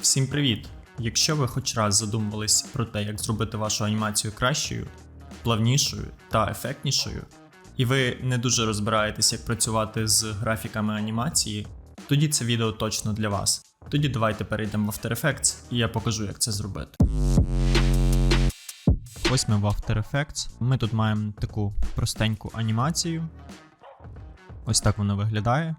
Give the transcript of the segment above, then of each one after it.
Всім привіт! Якщо ви хоч раз задумувались про те, як зробити вашу анімацію кращою, плавнішою та ефектнішою, і ви не дуже розбираєтесь, як працювати з графіками анімації, тоді це відео точно для вас. Тоді давайте перейдемо в After Effects і я покажу, як це зробити. Ось ми в After Effects. Ми тут маємо таку простеньку анімацію. Ось так воно виглядає.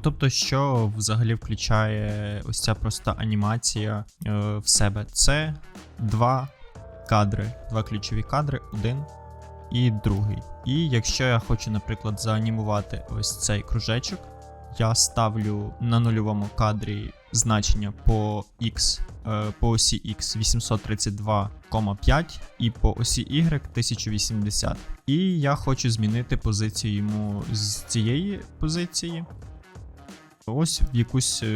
Тобто, що взагалі включає ось ця проста анімація е, в себе? Це два кадри, два ключові кадри, один і другий. І якщо я хочу, наприклад, заанімувати ось цей кружечок, я ставлю на нульовому кадрі значення по X, е, по осі X 832,5 і по осі Y 1080. І я хочу змінити позицію йому з цієї позиції ось в якусь, е,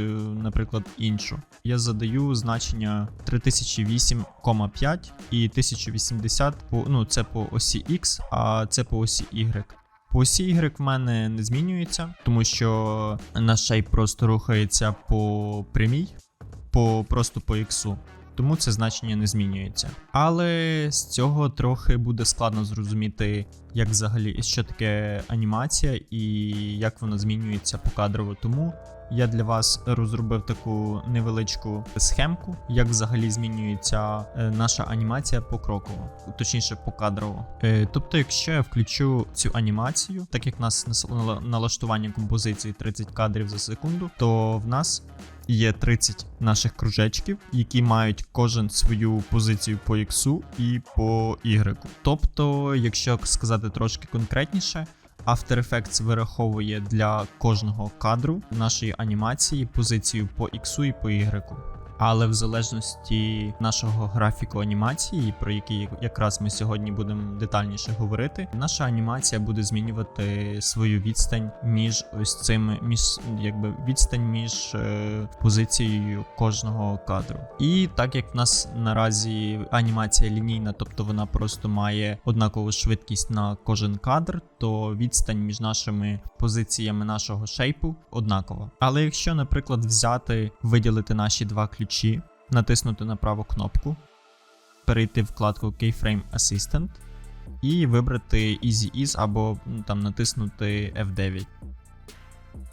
наприклад, іншу. Я задаю значення 3008,5 і 1080 по, ну, це по осі X, а це по осі Y. По осі Y в мене не змінюється, тому що наш шейп просто рухається по прямій, по, просто по X. Тому це значення не змінюється. Але з цього трохи буде складно зрозуміти, як взагалі що таке анімація і як вона змінюється покадрово. Тому я для вас розробив таку невеличку схемку, як взагалі змінюється е, наша анімація покроково, точніше покадрово. Е, Тобто, якщо я включу цю анімацію, так як в нас налаштування композиції 30 кадрів за секунду, то в нас є 30 наших кружечків, які мають кожен свою позицію по X і по Y. Тобто, якщо сказати трошки конкретніше, After Effects вираховує для кожного кадру нашої анімації позицію по X і по Y. Але в залежності нашого графіку анімації, про який якраз ми сьогодні будемо детальніше говорити, наша анімація буде змінювати свою відстань між ось цими, між якби відстань між е, позицією кожного кадру. І так як в нас наразі анімація лінійна, тобто вона просто має однакову швидкість на кожен кадр, то відстань між нашими позиціями нашого шейпу однакова. Але якщо, наприклад, взяти, виділити наші два ключі, натиснути на праву кнопку, перейти в вкладку Keyframe Assistant і вибрати Easy Ease або ну, там натиснути F9.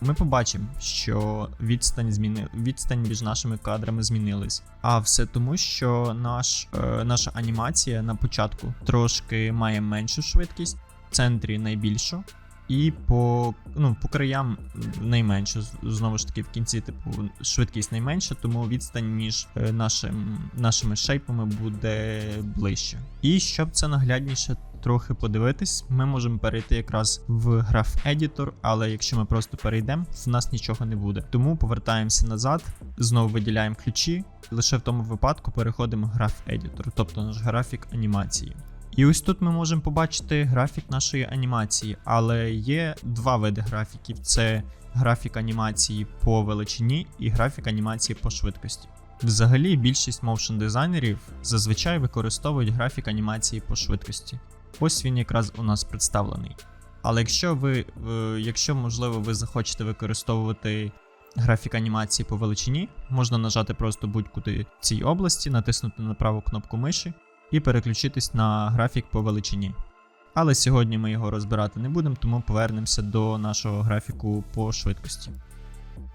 Ми побачимо, що відстань зміни... відстань між нашими кадрами змінилась. А все тому, що наш, е, наша анімація на початку трошки має меншу швидкість, в центрі найбільшу, і по, ну, по краям найменшу. З- Знову ж таки, в кінці, типу, швидкість найменша, тому відстань між е, нашим, нашими шейпами буде ближче. І щоб це наглядніше трохи подивитись, ми можемо перейти якраз в Graph Editor, але якщо ми просто перейдемо, в нас нічого не буде. Тому повертаємося назад, знову виділяємо ключі, лише в тому випадку переходимо в Graph Editor, тобто наш графік анімації. І ось тут ми можемо побачити графік нашої анімації, але є два види графіків: це графік анімації по величині і графік анімації по швидкості. Взагалі, більшість моушн дизайнерів зазвичай використовують графік анімації по швидкості. Ось він якраз у нас представлений. Але якщо ви, е, якщо можливо, ви захочете використовувати графік анімації по величині, можна нажати просто будь-куди в цій області, натиснути на праву кнопку миші і переключитись на графік по величині. Але сьогодні ми його розбирати не будемо, тому повернемося до нашого графіку по швидкості.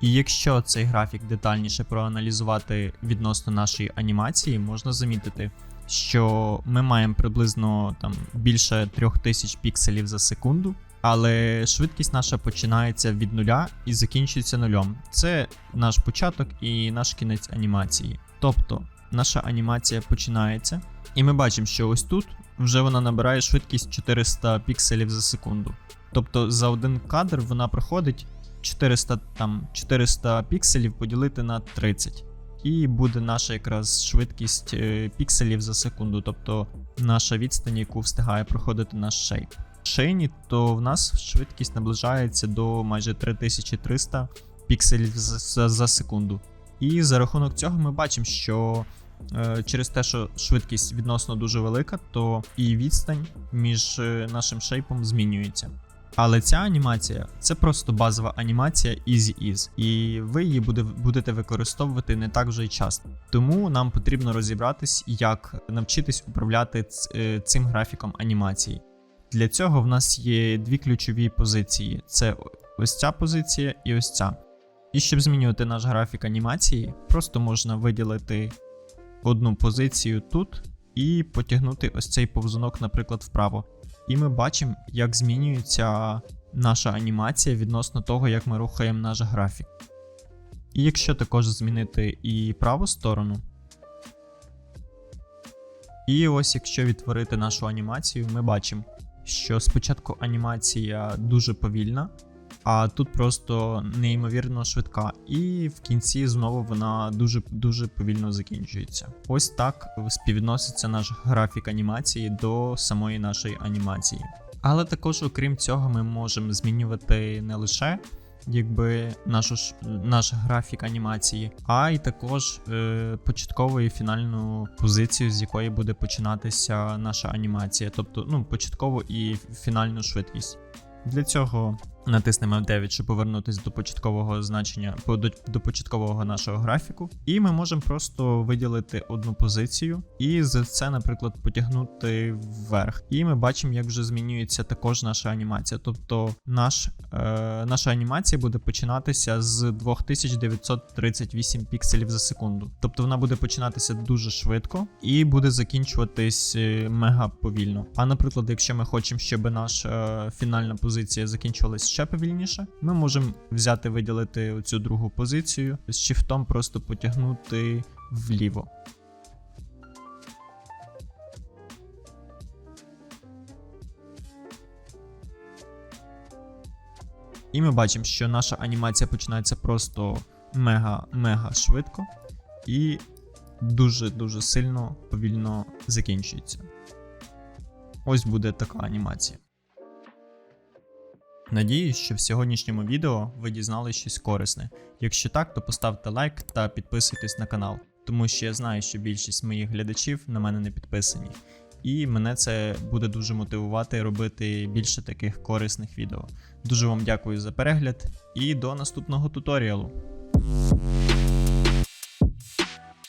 І якщо цей графік детальніше проаналізувати відносно нашої анімації, можна замітити, що ми маємо приблизно там більше 3000 пікселів за секунду, але швидкість наша починається від нуля і закінчується нульом. Це наш початок і наш кінець анімації. Тобто, наша анімація починається, і ми бачимо, що ось тут вже вона набирає швидкість 400 пікселів за секунду. Тобто за один кадр вона проходить 400, там, 400 пікселів поділити на 30. І буде наша якраз швидкість е, пікселів за секунду, тобто наша відстань, яку встигає проходити наш шейп. В шейні, то в нас швидкість наближається до майже 3300 пікселів за, за, за секунду. І за рахунок цього ми бачимо, що через те, що швидкість відносно дуже велика, то і відстань між е, нашим шейпом змінюється. Але ця анімація це просто базова анімація Easy Ease, і ви її буде, будете використовувати не так вже й часто. Тому нам потрібно розібратись, як навчитись управляти е, цим графіком анімації. Для цього в нас є дві ключові позиції: це ось ця позиція і ось ця. І щоб змінювати наш графік анімації, просто можна виділити одну позицію тут і потягнути ось цей повзунок, наприклад, вправо. І ми бачимо, як змінюється наша анімація відносно того, як ми рухаємо наш графік. І якщо також змінити і праву сторону. І ось якщо відтворити нашу анімацію, ми бачимо, що спочатку анімація дуже повільна, а тут просто неймовірно швидка, і в кінці знову вона дуже дуже повільно закінчується. Ось так співвідноситься наш графік анімації до самої нашої анімації. Але також, окрім цього, ми можемо змінювати не лише якби нашу наш графік анімації, а й також е, початкову і фінальну позицію, з якої буде починатися наша анімація, тобто ну, початкову і фінальну швидкість. Для цього натиснемо F9, щоб повернутися до початкового значення, до, до початкового нашого графіку. І ми можемо просто виділити одну позицію і за це, наприклад, потягнути вверх. І ми бачимо, як вже змінюється також наша анімація. Тобто наш, е, наша анімація буде починатися з 2938 пікселів за секунду. Тобто вона буде починатися дуже швидко і буде закінчуватись е, мега повільно. А наприклад, якщо ми хочемо, щоб наша е, фінальна позиція закінчувалась ще повільніше, ми можемо взяти, виділити оцю другу позицію з шифтом просто потягнути вліво. І ми бачимо, що наша анімація починається просто мега-мега швидко і дуже-дуже сильно повільно закінчується. Ось буде така анімація. Надіюсь, що в сьогоднішньому відео ви дізнали щось корисне. Якщо так, то поставте лайк та підписуйтесь на канал, тому що я знаю, що більшість моїх глядачів на мене не підписані. І мене це буде дуже мотивувати робити більше таких корисних відео. Дуже вам дякую за перегляд і до наступного туторіалу.